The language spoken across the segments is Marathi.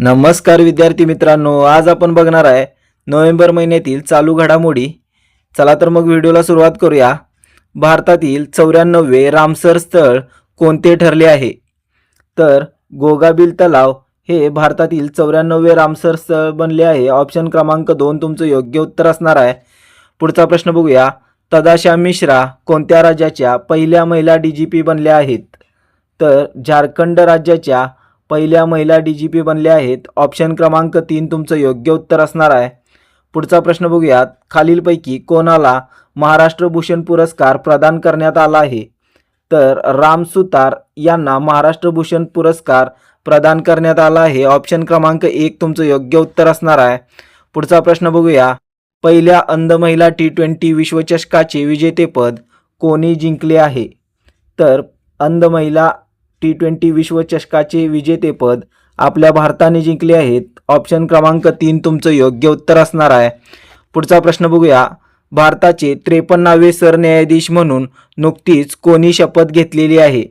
नमस्कार विद्यार्थी मित्रांनो आज आपण बघणार आहे नोव्हेंबर महिन्यातील चालू घडामोडी. चला तर मग व्हिडिओला सुरुवात करूया. भारतातील चौऱ्याण्णववे रामसर स्थळ कोणते ठरले आहे? तर गोगाबिल तलाव हे भारतातील चौऱ्याण्णववे रामसर स्थळ बनले आहे. ऑप्शन क्रमांक दोन तुमचं योग्य उत्तर असणार आहे. पुढचा प्रश्न बघूया. तदाशा मिश्रा कोणत्या राज्याच्या पहिल्या महिला डी जी पी बनल्या आहेत? तर झारखंड राज्याच्या पहिल्या महिला डी जी पी बनल्या आहेत. ऑप्शन क्रमांक तीन तुमचं योग्य उत्तर असणार आहे. पुढचा प्रश्न बघूयात. खालीलपैकी कोणाला महाराष्ट्र भूषण पुरस्कार प्रदान करण्यात आला आहे? तर राम सुतार यांना महाराष्ट्र भूषण पुरस्कार प्रदान करण्यात आला आहे. ऑप्शन क्रमांक एक तुमचं योग्य उत्तर असणार आहे. पुढचा प्रश्न बघूया. पहिल्या अंध महिला टी ट्वेंटी विश्वचषकाचे विजेतेपद कोणी जिंकले आहे? तर अंध महिला टी ट्वेंटी विश्वचषकाचे विजेतेपद आपल्या भारताने जिंकले आहेत. ऑप्शन क्रमांक तीन तुमचं योग्य उत्तर असणार आहे. पुढचा प्रश्न बघूया. भारताचे त्रेपन्नावे सरन्यायाधीश म्हणून नुकतीच कोणी शपथ घेतलेली आहे?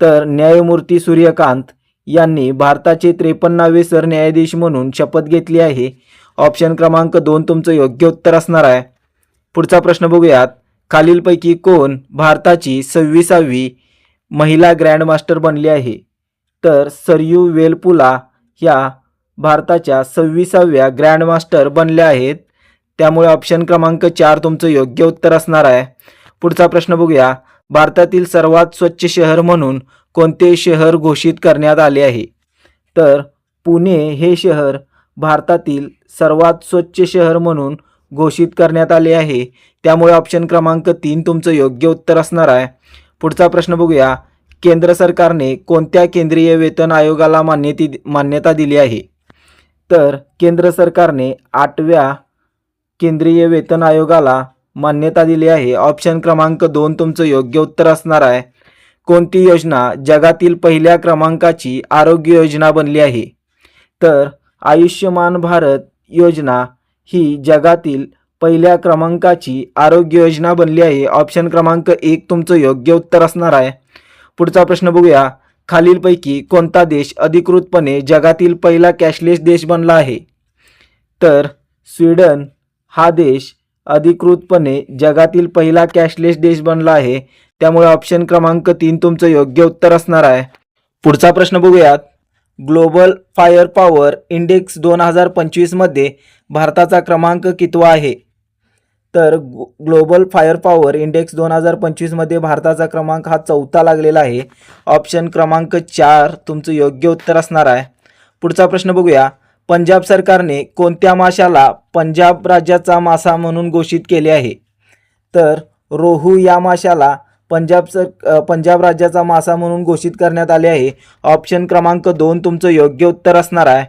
तर न्यायमूर्ती सूर्यकांत यांनी भारताचे त्रेपन्नावे सरन्यायाधीश म्हणून शपथ घेतली आहे. ऑप्शन क्रमांक दोन तुमचं योग्य उत्तर असणार आहे. पुढचा प्रश्न बघूयात. खालीलपैकी कोण भारताची सव्वीसावी महिला ग्रँडमास्टर बनली आहे. तर सरयू वेलपुला ह्या भारताच्या सव्वीसाव्या ग्रँडमास्टर बनल्या आहेत. त्यामुळे ऑप्शन क्रमांक चार तुमचं योग्य उत्तर असणार आहे. पुढचा प्रश्न बघूया. भारतातील सर्वात स्वच्छ शहर म्हणून कोणते शहर घोषित करण्यात आले आहे? तर पुणे हे शहर भारतातील सर्वात स्वच्छ शहर म्हणून घोषित करण्यात आले आहे. त्यामुळे ऑप्शन क्रमांक तीन तुमचं योग्य उत्तर असणार आहे. पुढचा प्रश्न बघूया. केंद्र सरकारने कोणत्या केंद्रीय वेतन आयोगाला मान्यती मान्यता दिली आहे? तर केंद्र सरकारने आठव्या केंद्रीय वेतन आयोगाला मान्यता दिली आहे. ऑप्शन क्रमांक दोन तुमचं योग्य उत्तर असणार आहे. कोणती योजना जगातील पहिल्या क्रमांकाची आरोग्य योजना बनली आहे? तर आयुष्यमान भारत योजना ही जगातील पहिल्या क्रमांकाची आरोग्य योजना बनली आहे. ऑप्शन क्रमांक एक तुमचं योग्य उत्तर असणार आहे. पुढचा प्रश्न बघूया. खालीलपैकी कोणता देश अधिकृतपणे जगातील पहिला कॅशलेस देश बनला आहे? तर स्वीडन हा देश अधिकृतपणे जगातील पहिला कॅशलेस देश बनला आहे. त्यामुळे ऑप्शन क्रमांक तीन तुमचं योग्य उत्तर असणार आहे. पुढचा प्रश्न बघूयात. ग्लोबल फायर पॉवर इंडेक्स दोन हजार पंचवीसमध्ये भारताचा क्रमांक कितवा आहे? तर ग्लोबल फायर पॉवर इंडेक्स दोन हजार पंचवीसमध्ये भारताचा क्रमांक हा चौथा लागलेला आहे. ऑप्शन क्रमांक चार तुमचं योग्य उत्तर असणार आहे. पुढचा प्रश्न बघूया. पंजाब सरकारने कोणत्या माशाला पंजाब राज्याचा मासा म्हणून घोषित केले आहे? तर रोहू या माशाला पंजाब सर पंजाब राज्याचा मासा म्हणून घोषित करण्यात आले आहे. ऑप्शन क्रमांक दोन तुमचं योग्य उत्तर असणार आहे.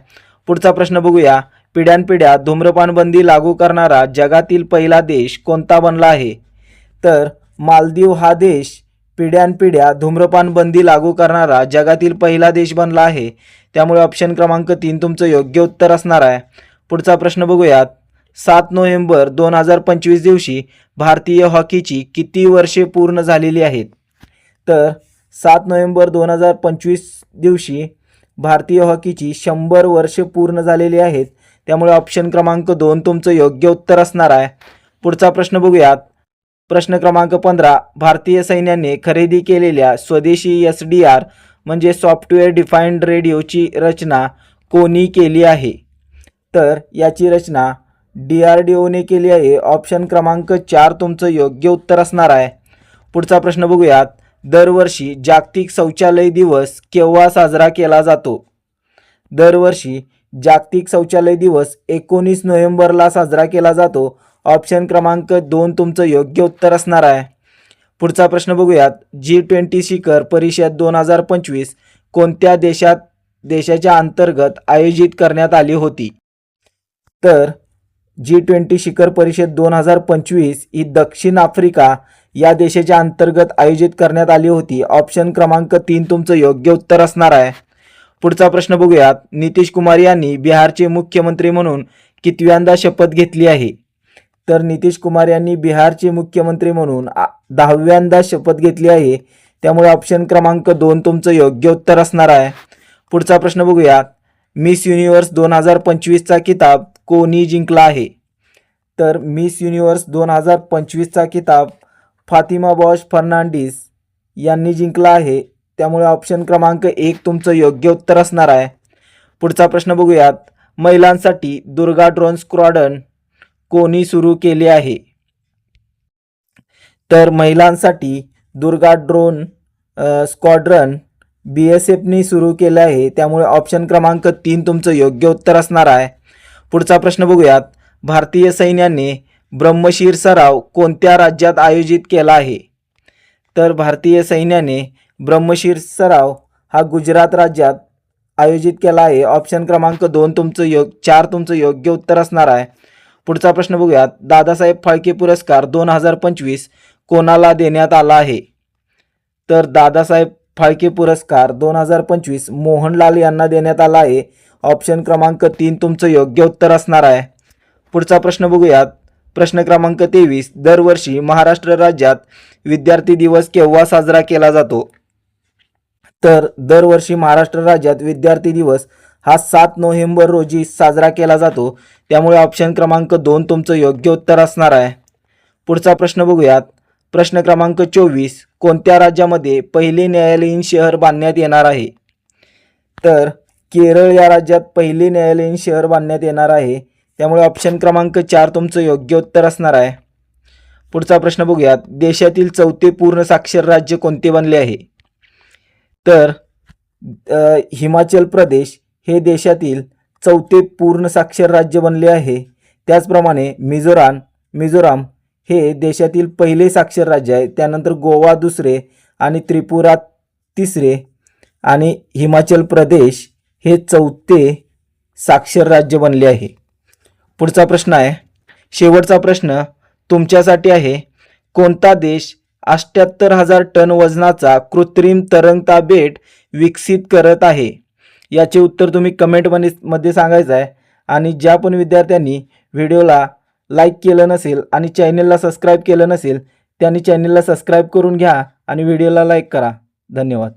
पुढचा प्रश्न बघूया. पिढ्यानपिढ्या धूम्रपान बंदी लागू करणारा जगातील पहिला देश कोणता बनला आहे? तर मालदीव हा देश पिढ्यानपिढ्या धूम्रपान बंदी लागू करणारा जगातील पहिला देश बनला आहे. त्यामुळे ऑप्शन क्रमांक तीन तुमचं योग्य उत्तर असणार आहे. पुढचा प्रश्न बघूयात. सात नोव्हेंबर दोन हजार पंचवीस दिवशी भारतीय हॉकीची किती वर्षे पूर्ण झालेली आहेत? तर सात नोव्हेंबर दोन हजार पंचवीस दिवशी भारतीय हॉकीची शंभर वर्षे पूर्ण झालेली आहेत. त्यामुळे ऑप्शन क्रमांक दोन तुमचं योग्य उत्तर असणार आहे. पुढचा प्रश्न बघूयात. प्रश्न क्रमांक पंधरा भारतीय सैन्याने खरेदी केलेल्या स्वदेशी एस डी आर म्हणजे सॉफ्टवेअर डिफाईंड रेडिओची रचना कोणी केली आहे? तर याची रचना डी आर डी ओने केली आहे. ऑप्शन क्रमांक चार तुमचं योग्य उत्तर असणार आहे. पुढचा प्रश्न बघूयात. दरवर्षी जागतिक शौचालय दिवस केव्हा साजरा केला जातो? दरवर्षी जागतिक शौचालय दिवस एकोणीस नोव्हेंबरला साजरा केला जातो. ऑप्शन क्रमांक दोन तुमचं योग्य उत्तर असणार आहे. पुढचा प्रश्न बघूयात. जी ट्वेंटी शिखर परिषद दोन हजार पंचवीस कोणत्या देशात देशाच्या अंतर्गत आयोजित करण्यात आली होती? तर जी ट्वेंटी शिखर परिषद दोन हजार पंचवीस ही दक्षिण आफ्रिका या देशाच्या अंतर्गत आयोजित करण्यात आली होती. ऑप्शन क्रमांक तीन तुमचं योग्य उत्तर असणार आहे. पुढचा प्रश्न बघूयात. नितीश कुमार यांनी बिहारचे मुख्यमंत्री म्हणून कितव्यांदा शपथ घेतली आहे? तर नितीश कुमार यांनी बिहारचे मुख्यमंत्री म्हणून दहाव्यांदा शपथ घेतली आहे. त्यामुळे ऑप्शन क्रमांक दोन तुमचं योग्य उत्तर असणार आहे. पुढचा प्रश्न बघूयात. मिस युनिव्हर्स दोन हजार पंचवीसचा किताब कोणी जिंकला आहे? तर मिस युनिव्हर्स दोन हजार पंचवीसचा किताब फातिमा बॉश फर्नांडिस यांनी जिंकला आहे. त्यामुळे ऑप्शन क्रमांक एक तुमचं योग्य उत्तर असणार आहे. पुढचा प्रश्न बघूयात. महिलांसाठी दुर्गा ड्रोन स्क्वॉडन कोणी सुरू केले आहे? तर महिलांसाठी Durga drone squadron B S एफनी सुरू केलं आहे. त्यामुळे ऑप्शन क्रमांक तीन तुमचं योग्य उत्तर असणार आहे. पुढचा प्रश्न बघूयात. भारतीय सैन्याने ब्रह्मशीर सराव कोणत्या राज्यात आयोजित केला आहे? तर भारतीय सैन्याने ब्रह्मशीर सराव हा गुजरात राज्यात आयोजित केला आहे. ऑप्शन क्रमांक दोन तुमचं योग चार तुमचं योग्य उत्तर असणार आहे. पुढचा प्रश्न बघूयात. दादासाहेब फाळके पुरस्कार दोन हजार पंचवीस कोणाला देण्यात आला आहे? तर दादासाहेब फाळके पुरस्कार दोन हजार पंचवीस मोहनलाल यांना देण्यात आला आहे. ऑप्शन क्रमांक तीन तुमचं योग्य उत्तर असणार आहे. पुढचा प्रश्न बघूयात. प्रश्न क्रमांक तेवीस. दरवर्षी महाराष्ट्र राज्यात विद्यार्थी दिवस केव्हा साजरा केला जातो? तर दरवर्षी महाराष्ट्र राज्यात विद्यार्थी दिवस हा सात नोव्हेंबर रोजी साजरा केला जातो. त्यामुळे ऑप्शन क्रमांक दोन तुमचं योग्य उत्तर असणार आहे. पुढचा प्रश्न बघूयात. प्रश्न क्रमांक चोवीस. कोणत्या राज्यामध्ये पहिले न्यायालयीन शहर बांधण्यात येणार आहे? तर केरळ या राज्यात पहिले न्यायालयीन शहर बांधण्यात येणार आहे. त्यामुळे ऑप्शन क्रमांक चार तुमचं योग्य उत्तर असणार आहे. पुढचा प्रश्न बघूयात. देशातील चौथे पूर्ण साक्षर राज्य कोणते बनले आहे? तर हिमाचल प्रदेश हे देशातील चौथे पूर्ण साक्षर राज्य बनले आहे. त्याचप्रमाणे मिझोराम मिझोराम हे देशातील पहिले साक्षर राज्य आहे. त्यानंतर गोवा दुसरे आणि त्रिपुरा तिसरे आणि हिमाचल प्रदेश हे चौथे साक्षर राज्य बनले आहे. पुढचा प्रश्न आहे. शेवटचा प्रश्न तुमच्यासाठी आहे. कोणता देश अष्ट्याहत्तर हजार टन वजनाचा कृत्रिम तरंगता बेट विकसित करत आहे. याचे उत्तर तुम्ही कमेंटमध्ये मध्ये सांगायचं आहे. आणि ज्या पण विद्यार्थ्यांनी व्हिडिओला लाईक केलं नसेल आणि चॅनेलला सबस्क्राईब केलं नसेल त्यांनी चॅनेलला सबस्क्राईब करून घ्या आणि व्हिडिओला लाईक करा. धन्यवाद.